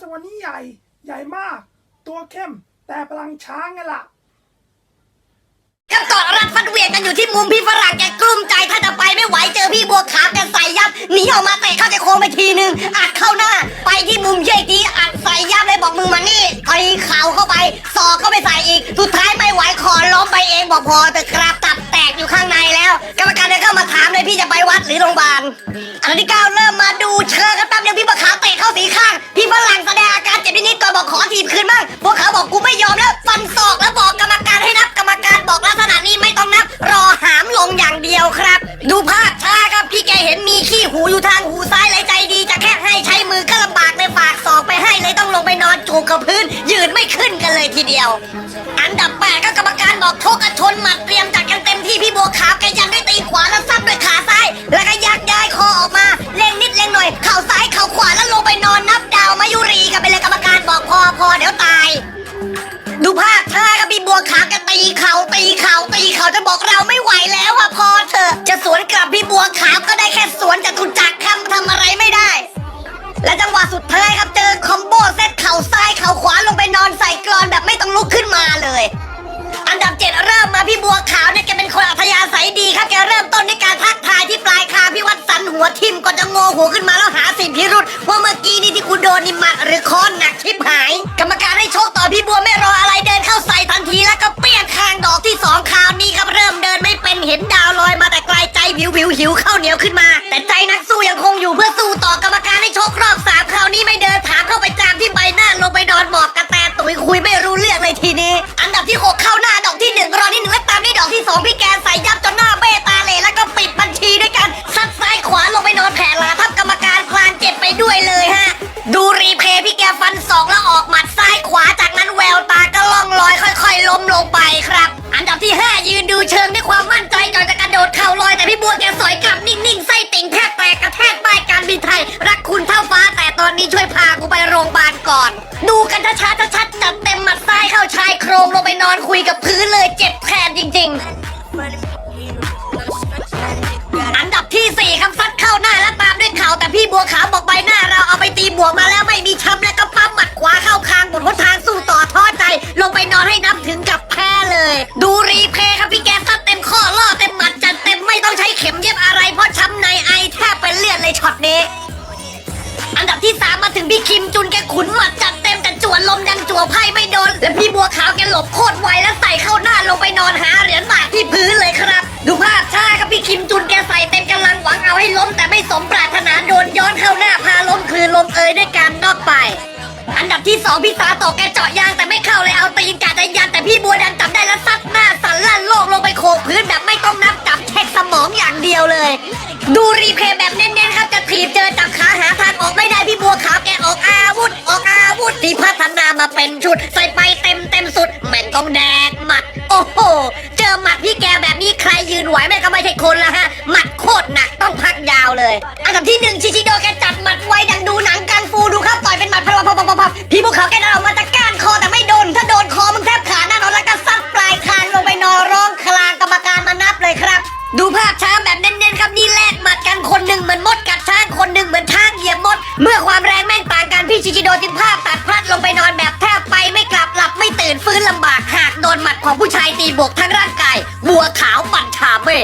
ตังหวะนี้ใหญ่ใหญ่มาก ตัวเข้มแต่พลังช้างไงล่ะก็กอดรัดฟัดเวียงกันอยู่ที่มุมพี่ฝรั่งแกกลุ้มใจถ้าจะไปไม่ไหวเจอพี่บัวขาวแกใส่ยับหนีออกมาเตะเข้าใจโครงไปทีนึงอัดเข้าหน้า ไปที่มุมเย่ทีอัดใส่ยับเลยบอกมึงมานี่ตีเข่าเข้าไปศอกเข้าไปใส่อีก สุดท้ายไม่ไหวขอล้มไปเองบอกพอแต่กราบตับแตกอยู่ข้างในแล้วกรรมการเดินเข้ามาถามเลยพี่จะไปวัดหรือโรงพยาบาลอันที่เก้าเริ่มมาดูเชิงกันแป๊บเดียวพี่บัว ยทีเดียว อันดับแปดก็กรรมการบอกโชกกระชนหมัดเตรียมจัดกันเต็มที่พี่บัวขาวแกยังได้ตีขวาแล้วซัดด้วยขาซ้าย แล้วก็ยักย้ายคอออกมาเล่งนิดเล่งหน่อย เข่าซ้ายเข่าขวาแล้วลงไปนอนนับดาวมายุรีกันไปเลยกรรมการบอกพอพอเดี๋ยวตาย ดูภาพช้าครับพี่บัวขาวแกตีเข่าตีเข่าตีเข่าจะบอกเราไม่ไหวแล้วอะพอเถอะจะสวนกลับพี่บัวขาวก็ได้แค่สวนจตุจักรคำทำอะไรไม่ได้ เจ็ดเริ่มมาพี่บัวขาวเนี่ยแกเป็นคนอัธยาศัยดีครับแกเริ่มต้นในการทักทายที่ปลายคางพี่วัดสันหัวทิ่มก่อนจะงอหัวขึ้นมาแล้วหาสิ่งพิรุษว่าเมื่อกี้นี่ที่กูโดนนี่หมัดหรือค้อนหนักชิบหาย กรรมการให้โชคต่อพี่บัวไม่รออะไรเดินเข้าใส่ทันทีแล้วก็เปี้ยงคางดอกที่สองคราวนี้ครับเริ่มเดินไม่เป็นเห็นดาวลอยมาแต่ไกลใจวิววิวหิวข้าวเหนียวขึ้นมา แต่ใจนักสู้ยังคงอยู่เพื่อสู้ต่อกรรมการให้โชครอบสามคราวนี้ไม่เดินถามเข้าไปจามที่ใบหน้าลงไปนอนหมอบกระแตตุยคุยไม่รู้เรื่องเลยทีนี้ อันดับที่หกเข้าหน้า ลาทับกรรมการคลานเจ็บไปด้วยเลยฮะ ดูรีเพย์พี่แกฟันสองแล้วออกหมัดซ้ายขวาจากนั้นแววตาก็ล่องลอยค่อย ๆ ล้มลงไปครับ อันดับที่ห้ายืนดูเชิงด้วยความมั่นใจก่อนจะกระโดดเข่าลอยแต่พี่บัวแกสอยกลับนิ่งๆไส้ติ่งแทบแตกกระแทกป้ายการบินไทย รักคุณเท่าฟ้าแต่ตอนนี้ช่วยพากูไปโรงพยาบาลก่อน ดูกันช้าๆชัดๆจัดเต็มหมัดซ้ายเข้าชายโครงลงไปนอนคุยกับพื้นเลยเจ็บแทนจริง ๆ อันดับที่สี่ครับซัดเข้า พี่คิมจุนแกขุนหมัดจัดเต็มแต่จวนลมดังจั่วไพ่ไม่โดน และพี่บัวขาวแกหลบโคตรไวแล้วใส่เข้าหน้าลงไปนอนหาเหรียญบาทที่พื้นเลยครับ ดูภาพช้าครับพี่คิมจุนแกใส่เต็มกำลังหวังเอาให้ล้ม แต่ไม่สมปรารถนาโดนย้อนเข้าหน้าพาล้มคืนลงเอยด้วยการนอกไป อันดับที่สองพี่สาโตกแกเจาะยางแต่ไม่เข้าเลยเอาตีนกาจะยันแต่พี่บัวดัน ดียวเลย ดูรีเพย์แบบเน้นๆครับจะถีบเจอจับขาหาทางออกไม่ได้พี่บัวขาวแกออกอาวุธ ออกอาวุธที่พัฒนามาเป็นชุด ใส่ไปเต็มเต็มสุดแม่งต้องแดกหมัด โอ้โห เจอหมัดพี่แกแบบนี้ใครยืนไหวแม่ก็ไม่ใช่คนละฮะหมัดโคตรหนักต้องพักยาวเลย อันดับที่หนึ่งชิชิโดแก ของผู้ชายตีบวกทั้งร่างกายบัวขาวปั่นชาเม่